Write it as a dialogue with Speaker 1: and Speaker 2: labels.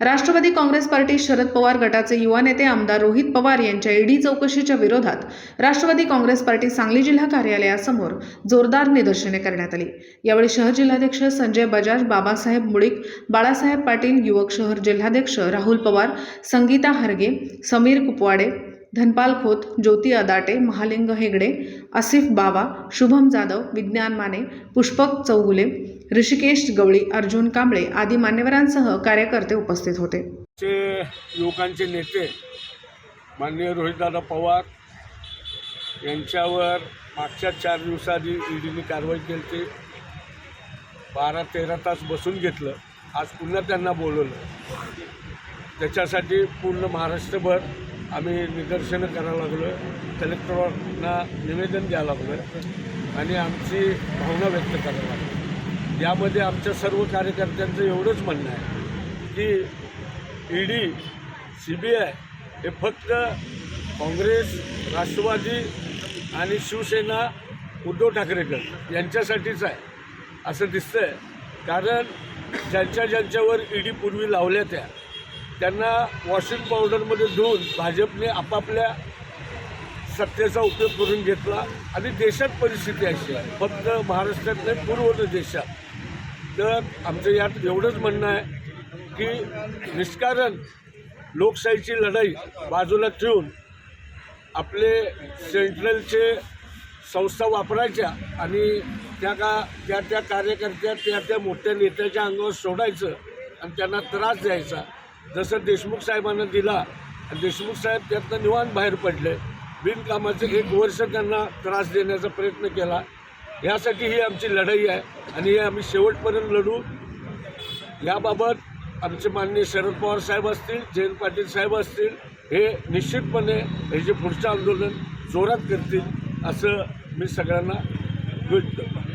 Speaker 1: Rashtrawadi Congress party Sharad Pawar गटाचे युवा नेते आमदार रोहित पवार यांच्या ईडी चौकशीच्या विरोधात राष्ट्रवादी काँग्रेस पार्टी सांगली जिल्हा कार्यालयासमोर जोरदार निदर्शने करण्यात आली. यावेळी शहर जिल्हाध्यक्ष संजय बजाज बाबासाहेब मुळीक बाळासाहेब पाटील युवक शहर जिल्हाध्यक्ष राहुल पवार संगीता हरगे समीर कुपवाडे धनपाल खोत ज्योती अदाटे महालिंग हेगडे आसिफ बावा शुभम जाधव विज्ञान माने पुष्पक चौगुले ऋषिकेश गवळी अर्जुन कांबळे आदी मान्यवरांसह कार्यकर्ते उपस्थित होते.
Speaker 2: युवकांचे नेते माननीय रोहितदादा पवार यांच्यावर मागच्या चार दिवसाआधी ईडीने कारवाई केली. होती बारा तेरा तास बसून घेतलं. आज पुन्हा त्यांना बोलवलं. त्याच्यासाठी पूर्ण महाराष्ट्रभर आम्ही निदर्शनं करायला लागलो कलेक्टरांना निवेदन द्यायला लागलो आणि आमची भावना व्यक्त करायला लागलो यामध्ये आमच्या सर्व कार्यकर्त्यांचं एवढंच म्हणणं आहे की ईडी सी बी आय हे फक्त काँग्रेस राष्ट्रवादी आणि शिवसेना उद्धव ठाकरेकर यांच्यासाठीच आहे असं दिसतं आहे कारण ज्यांच्या ज्यांच्यावर ईडी पूर्वी लावल्या त्या त्यांना वॉशिंग पावडरमध्ये धुवून भाजपने आपापल्या सत्तेचा उपयोग करून घेतला. आणि देशात परिस्थिती अशी आहे. फक्त महाराष्ट्रात नाही पूर्व देशात. तर आमचं यात एवढंच म्हणणं आहे की निष्कारण लोकशाहीची लढाई बाजूला ठेवून आपले सेंट्रलचे संस्था वापरायच्या आणि त्या का त्या त्या कार्यकर्त्या त्या त्या मोठ्या नेत्याच्या अंगावर सोडायचं आणि त्यांना त्रास द्यायचा. जसं देशमुख साहेबांना दिला आणि देशमुख साहेब त्यातनं निवांत बाहेर पडले. बिनकामाचे एक वर्ष त्यांना त्रास देण्याचा प्रयत्न केला. यासाठी ही आमची लढाई आहे आणि हे आम्ही शेवटपर्यंत लढू. याबाबत आमचे माननीय शरद पवार साहेब असतील जयंत पाटील साहेब असतील हे निश्चितपणे हे जे पुढचं आंदोलन जोरात करतील असं मी सगळ्यांना विट करतो.